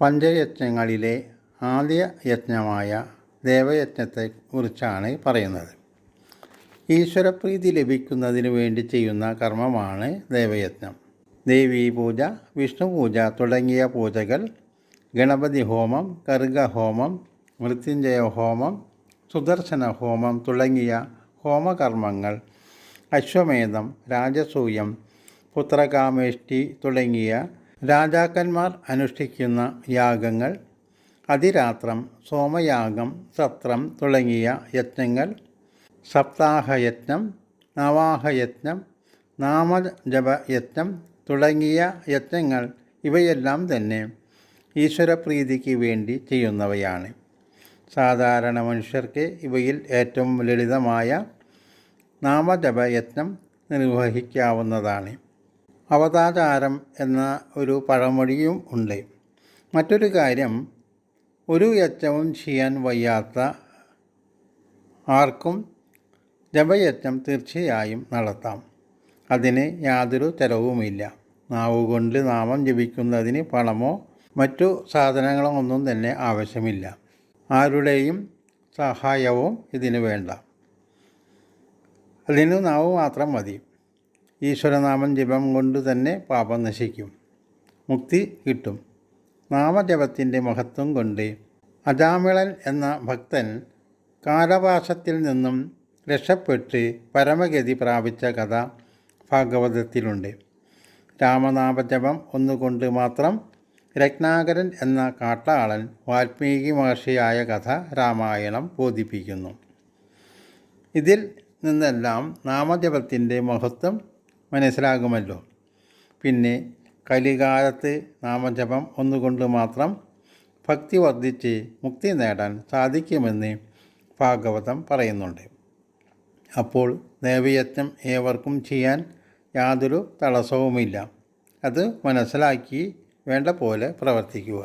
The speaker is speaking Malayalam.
പഞ്ചയജ്ഞങ്ങളിലെ ആദ്യ യജ്ഞമായ ദേവയജ്ഞത്തെക്കുറിച്ചാണ് പറയുന്നത്. ഈശ്വരപ്രീതി ലഭിക്കുന്നതിന് വേണ്ടി ചെയ്യുന്ന കർമ്മമാണ് ദേവയജ്ഞം. ദേവീ പൂജ വിഷ്ണു പൂജ തുടങ്ങിയ പൂജകൾ ഗണപതി ഹോമം കർഗഹോമം മൃത്യുഞ്ജയ ഹോമം സുദർശന ഹോമം തുടങ്ങിയ ഹോമകർമ്മങ്ങൾ അശ്വമേധം രാജസൂയം പുത്രകാമേഷ്ടി തുടങ്ങിയ രാജാക്കന്മാർ അനുഷ്ഠിക്കുന്ന യാഗങ്ങൾ അതിരാത്രം സോമയാഗം സത്രം തുടങ്ങിയ യജ്ഞങ്ങൾ സപ്താഹയജ്ഞം നവാഹയജ്ഞം നാമജപയജ്ഞം തുടങ്ങിയ യജ്ഞങ്ങൾ ഇവയെല്ലാം തന്നെ ഈശ്വരപ്രീതിക്ക് വേണ്ടി ചെയ്യുന്നവയാണ്. സാധാരണ മനുഷ്യർക്ക് ഇവയിൽ ഏറ്റവും ലളിതമായ നാമജപയജ്ഞം നിർവഹിക്കാവുന്നതാണ്. അവതാചാരം എന്ന ഒരു പഴമൊഴിയും ഉണ്ട്. മറ്റൊരു കാര്യം ഒരു യജ്ഞവും ചെയ്യാൻ വയ്യാത്ത ആർക്കും ജപയജ്ഞം തീർച്ചയായും നടത്താം. അതിന് യാതൊരു ചെലവുമില്ല നാവ് കൊണ്ട് നാമം ജപിക്കുന്നതിന് പണമോ മറ്റു സാധനങ്ങളോ ഒന്നും തന്നെ ആവശ്യമില്ല. ആരുടെയും സഹായവും ഇതിന് വേണ്ട. അതിന് നാവ് മാത്രം മതി. ഈശ്വരനാമം ജപം കൊണ്ട് തന്നെ പാപം നശിക്കും. മുക്തി കിട്ടും. നാമജപത്തിന്റെ മഹത്വം കൊണ്ട് അജാമിളൻ എന്ന ഭക്തൻ കാലവാസത്തിൽ നിന്നും രക്ഷപ്പെട്ട് പരമഗതി പ്രാപിച്ച കഥ ഭാഗവതത്തിലുണ്ട്. രാമനാമജപം ഒന്നുകൊണ്ട് മാത്രം രത്നാകരൻ എന്ന കാട്ടാളൻ വാൽമീകി മഹർഷിയായ കഥ രാമായണം ബോധിപ്പിക്കുന്നു. ഇതിൽ നിന്നെല്ലാം നാമജപത്തിന്റെ മഹത്വം മനസ്സിലാകുമല്ലോ. പിന്നെ കലികാലത്ത് നാമജപം ഒന്നുകൊണ്ട് മാത്രം ഭക്തി വർദ്ധിച്ച് മുക്തി നേടാൻ സാധിക്കുമെന്ന് ഭാഗവതം പറയുന്നുണ്ട്. അപ്പോൾ ദേവയജ്ഞം ഏവർക്കും ചെയ്യാൻ യാതൊരു തടസ്സവുമില്ല. അത് മനസ്സിലാക്കി വേണ്ട പോലെ പ്രവർത്തിക്കുക.